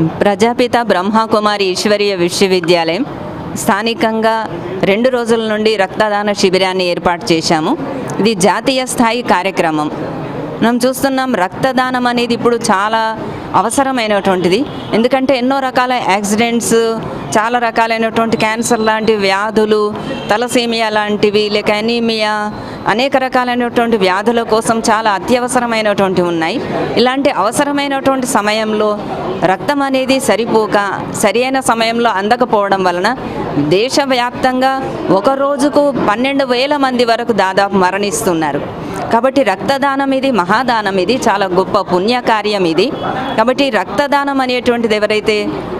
ప్రజాపిత బ్రహ్మకుమారి ఈశ్వరీయ విశ్వవిద్యాలయం. స్థానికంగా రెండు రోజుల నుండి రక్తదాన శిబిరాన్ని ఏర్పాటు చేశాము. ఇది జాతీయ స్థాయి కార్యక్రమం. మనం చూస్తున్నాం రక్తదానం అనేది ఇప్పుడు చాలా అవసరమైనటువంటిది. ఎందుకంటే ఎన్నో రకాల యాక్సిడెంట్స్ చాలా రకాలైనటువంటి క్యాన్సర్ లాంటి వ్యాధులు తలసేమియా లాంటివి లేక అనీమియా అనేక రకాలైనటువంటి వ్యాధుల కోసం చాలా అత్యవసరమైనటువంటి ఉన్నాయి. ఇలాంటి అవసరమైనటువంటి సమయంలో రక్తం అనేది సరిపోక సరియైన సమయంలో అందకపోవడం వలన దేశవ్యాప్తంగా ఒక రోజుకు పన్నెండు వేల మంది వరకు దాదాపు మరణిస్తున్నారు. కాబట్టి రక్తదానం ఇది మహాదానం ఇది చాలా గొప్ప పుణ్యకార్యం ఇది. కాబట్టి రక్తదానం అనేటువంటిది ఎవరైతే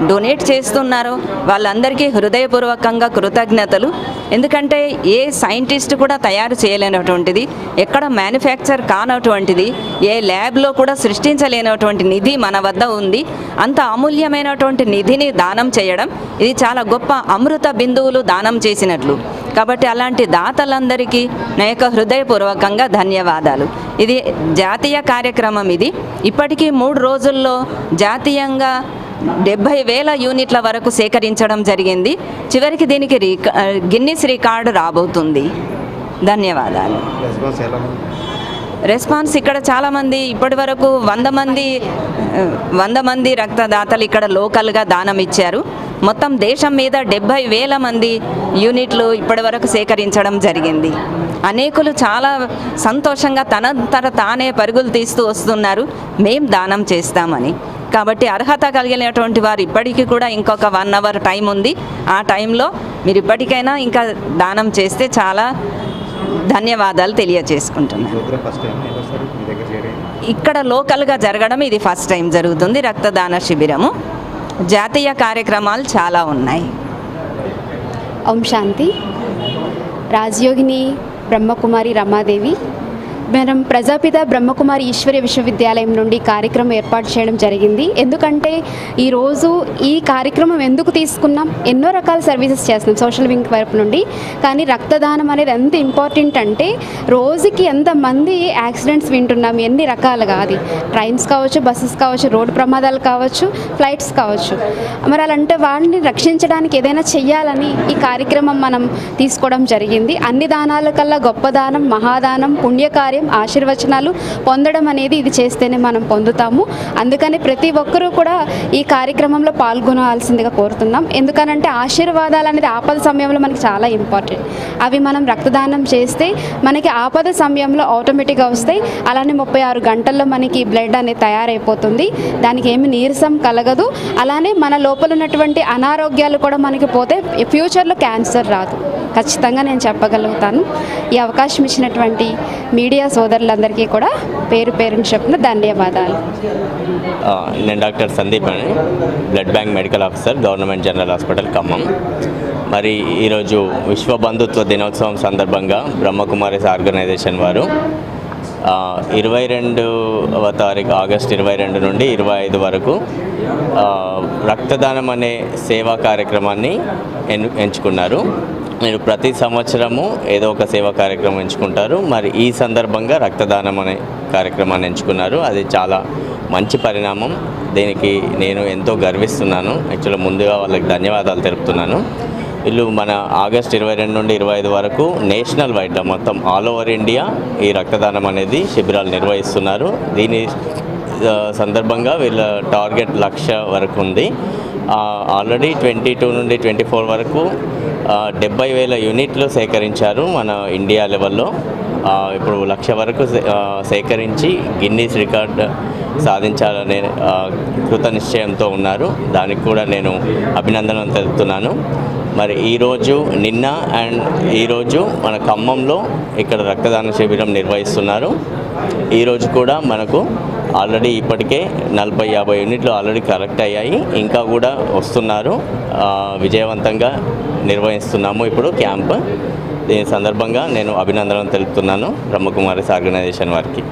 డొనేట్ చేస్తున్నారో వాళ్ళందరికీ హృదయపూర్వకంగా కృతజ్ఞతలు. ఎందుకంటే ఏ సైంటిస్ట్ కూడా తయారు చేయలేనటువంటిది ఎక్కడ మ్యానుఫ్యాక్చర్ కానటువంటిది ఏ ల్యాబ్లో కూడా సృష్టించలేనటువంటి నిధి మన వద్ద ఉంది. అంత అమూల్యమైనటువంటి నిధిని దానం చేయడం ఇది చాలా గొప్ప అమృత బిందువులు దానం చేసినట్లు. కాబట్టి అలాంటి దాతలందరికీ నా యొక్క హృదయపూర్వకంగా ధన్యవాదాలు. ఇది జాతీయ కార్యక్రమం ఇది. ఇప్పటికీ మూడు రోజుల్లో జాతీయంగా డెబ్భై వేల యూనిట్ల వరకు సేకరించడం జరిగింది. చివరికి దీనికి గిన్నిస్ రికార్డు రాబోతుంది. ధన్యవాదాలు. రెస్పాన్స్ ఇక్కడ చాలామంది ఇప్పటి వరకు వంద మంది వంద మంది రక్తదాతలు ఇక్కడ లోకల్గా దానం ఇచ్చారు. మొత్తం దేశం మీద డెబ్భై వేల మంది యూనిట్లు ఇప్పటి వరకు సేకరించడం జరిగింది. అనేకులు చాలా సంతోషంగా తనంతట తానే పరుగులు తీస్తూ వస్తున్నారు. మేం దానం చేస్తామని. కాబట్టి అర్హత కలిగినటువంటి వారు ఇప్పటికీ కూడా ఇంకొక వన్ అవర్ టైం ఉంది. ఆ టైంలో మీరు ఇప్పటికైనా ఇంకా దానం చేస్తే చాలా ధన్యవాదాలు తెలియజేసుకుంటున్నాను. చేయడం ఇక్కడ లోకల్గా జరగడం ఇది ఫస్ట్ టైం జరుగుతుంది రక్తదాన శిబిరము. జాతీయ కార్యక్రమాలు చాలా ఉన్నాయి. ఓం శాంతి. రాజయోగిని బ్రహ్మకుమారి రమాదేవి మనం ప్రజాపిత బ్రహ్మకుమారి ఈశ్వర్య విశ్వవిద్యాలయం నుండి కార్యక్రమం ఏర్పాటు చేయడం జరిగింది. ఎందుకంటే ఈరోజు ఈ కార్యక్రమం ఎందుకు తీసుకున్నాం? ఎన్నో రకాల సర్వీసెస్ చేస్తున్నాం సోషల్ వింగ్ వైపు నుండి. కానీ రక్తదానం అనేది ఎంత ఇంపార్టెంట్ అంటే రోజుకి ఎంతమంది యాక్సిడెంట్స్ వింటున్నాం? ఎన్ని రకాలుగా? అది ట్రైన్స్ కావచ్చు బస్సెస్ కావచ్చు రోడ్డు ప్రమాదాలు కావచ్చు ఫ్లైట్స్ కావచ్చు. మరి అలాంటి వాళ్ళని రక్షించడానికి ఏదైనా చెయ్యాలని ఈ కార్యక్రమం మనం తీసుకోవడం జరిగింది. అన్ని దానాల కల్లా గొప్ప దానం మహాదానం పుణ్యకార్యం ఆశీర్వచనాలు పొందడం అనేది ఇది చేస్తేనే మనం పొందుతాము. అందుకని ప్రతి ఒక్కరూ కూడా ఈ కార్యక్రమంలో పాల్గొనాల్సిందిగా కోరుతున్నాం. ఎందుకనంటే ఆశీర్వాదాలు అనేది ఆపద సమయంలో మనకి చాలా ఇంపార్టెంట్. అవి మనం రక్తదానం చేస్తే మనకి ఆపద సమయంలో ఆటోమేటిక్గా వస్తాయి. అలానే ముప్పై ఆరు గంటల్లో మనకి బ్లడ్ అనేది తయారైపోతుంది. దానికి ఏమి నీరసం కలగదు. అలానే మన లోపల ఉన్నటువంటి అనారోగ్యాలు కూడా మనకి పోతే ఫ్యూచర్లో క్యాన్సర్ రాదు. ఖచ్చితంగా నేను చెప్పగలుగుతాను. ఈ అవకాశం ఇచ్చినటువంటి మీడియా సోదరులందరికీ కూడా పేరు పేరుని చెప్పిన ధన్యవాదాలు. నేను డాక్టర్ సందీప్ అని blood bank medical officer government general hospital Khammam. మరి ఈరోజు విశ్వ బంధుత్వ దినోత్సవం సందర్భంగా బ్రహ్మకుమారిస్ ఆర్గనైజేషన్ వారు ఇరవై రెండవ తారీఖు ఆగస్ట్ ఇరవై రెండు నుండి ఇరవై ఐదు వరకు రక్తదానం అనే సేవా కార్యక్రమాన్ని ఎన్ ఎంచుకున్నారు. మీరు ప్రతి సంవత్సరము ఏదో ఒక సేవా కార్యక్రమం ఎంచుకుంటారు. మరి ఈ సందర్భంగా రక్తదానం అనే కార్యక్రమాన్ని ఎంచుకున్నారు. అది చాలా మంచి పరిణామం. దీనికి నేను ఎంతో గర్విస్తున్నాను. యాక్చువల్గా ముందుగా వాళ్ళకి ధన్యవాదాలు తెలుపుతున్నాను. వీళ్ళు మన ఆగస్ట్ ఇరవై రెండు నుండి ఇరవై ఐదు వరకు నేషనల్ వైడ్గా మొత్తం ఆల్ ఓవర్ ఇండియా ఈ రక్తదానం అనేది శిబిరాలు నిర్వహిస్తున్నారు. దీని సందర్భంగా వీళ్ళ టార్గెట్ లక్ష వరకు ఉంది. ఆల్రెడీ ట్వంటీ టూ నుండి ట్వంటీ ఫోర్ వరకు డెబ్బై వేల యూనిట్లు సేకరించారు మన ఇండియా లెవెల్లో. ఇప్పుడు లక్ష వరకు సేకరించి గిన్నీస్ రికార్డ్ సాధించాలనే కృతనిశ్చయంతో కృత నిశ్చయంతో ఉన్నారు. దానికి కూడా నేను అభినందనలు తెలుపుతున్నాను. మరి ఈరోజు నిన్న అండ్ ఈరోజు మన ఖమ్మంలో ఇక్కడ రక్తదాన శిబిరం నిర్వహిస్తున్నారు. ఈరోజు కూడా మనకు ఆల్రెడీ ఇప్పటికే నలభై యాభై యూనిట్లు ఆల్రెడీ కలెక్ట్ అయ్యాయి. ఇంకా కూడా వస్తున్నారు. విజయవంతంగా నిర్వహిస్తున్నాము ఇప్పుడు క్యాంప్. దీని సందర్భంగా నేను అభినందనలు తెలుపుతున్నాను బ్రహ్మకుమారిస్ ఆర్గనైజేషన్ వారికి.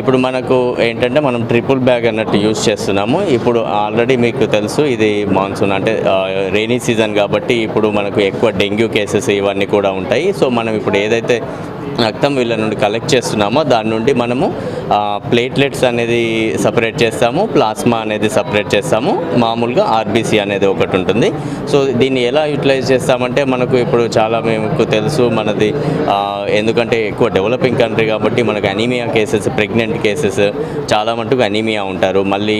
ఇప్పుడు మనకు ఏంటంటే మనం ట్రిపుల్ బ్యాగ్ అన్నట్టు యూజ్ చేస్తున్నాము. ఇప్పుడు ఆల్రెడీ మీకు తెలుసు ఇది మాన్సూన్ అంటే రైనీ సీజన్ కాబట్టి ఇప్పుడు మనకు ఎక్కువ డెంగ్యూ కేసెస్ ఇవన్నీ కూడా ఉంటాయి. సో మనం ఇప్పుడు ఏదైతే రక్తం వీళ్ళ నుండి కలెక్ట్ చేస్తున్నామో దాని నుండి మనము ప్లేట్లెట్స్ అనేది సపరేట్ చేస్తాము ప్లాస్మా అనేది సపరేట్ చేస్తాము. మామూలుగా ఆర్బీసీ అనేది ఒకటి ఉంటుంది. సో దీన్ని ఎలా యూటిలైజ్ చేస్తామంటే మనకు ఇప్పుడు చాలా మీకు తెలుసు మనది ఎందుకంటే ఎక్కువ డెవలపింగ్ కంట్రీ కాబట్టి మనకు అనీమియా కేసెస్ ప్రెగ్నెంట్ కేసెస్ చాలా మటుకు అనీమియా ఉంటారు. మళ్ళీ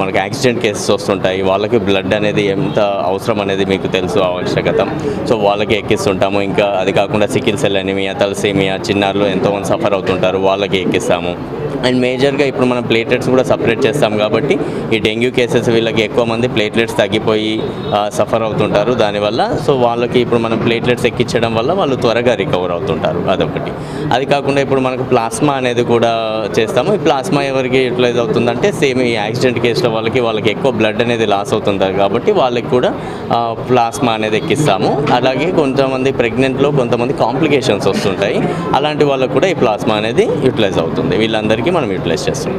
మనకు యాక్సిడెంట్ కేసెస్ వస్తుంటాయి. వాళ్ళకి బ్లడ్ అనేది ఎంత అవసరం అనేది మీకు తెలుసు ఆవశ్యకత సో వాళ్ళకి ఎక్కిస్తుంటాము. ఇంకా అది కాకుండా సికిల్ సెల్ అనీమియా తలసేమియా చిన్నారులు ఎంతోమంది సఫర్ అవుతుంటారు. వాళ్ళకి ఎక్కిస్తాము. అండ్ మేజర్గా ఇప్పుడు మనం ప్లేట్లెట్స్ కూడా సపరేట్ చేస్తాం కాబట్టి ఈ డెంగ్యూ కేసెస్ వీళ్ళకి ఎక్కువ మంది ప్లేట్లెట్స్ తగ్గిపోయి సఫర్ అవుతుంటారు దానివల్ల. సో వాళ్ళకి ఇప్పుడు మనం ప్లేట్లెట్స్ ఎక్కించడం వల్ల వాళ్ళు త్వరగా రికవర్ అవుతుంటారు అదొకటి. అది కాకుండా ఇప్పుడు మనకు ప్లాస్మా అనేది కూడా చేస్తాము. ఈ ప్లాస్మా ఎవరికి యూటిలైజ్ అవుతుందంటే సేమ్ ఈ యాక్సిడెంట్ కేసులో వాళ్ళకి వాళ్ళకి ఎక్కువ బ్లడ్ అనేది లాస్ అవుతుంది కాబట్టి వాళ్ళకి కూడా ప్లాస్మా అనేది ఎక్కిస్తాము. అలాగే కొంతమంది ప్రెగ్నెంట్లో కొంతమంది కాంప్లికేషన్స్ వస్తుంటాయి. అలాంటి వాళ్ళకు కూడా ఈ ప్లాస్మా అనేది యూటిలైజ్ అవుతుంది. వీళ్ళందరికీ మనం యూటిలైజ్ చేస్తుంటాం.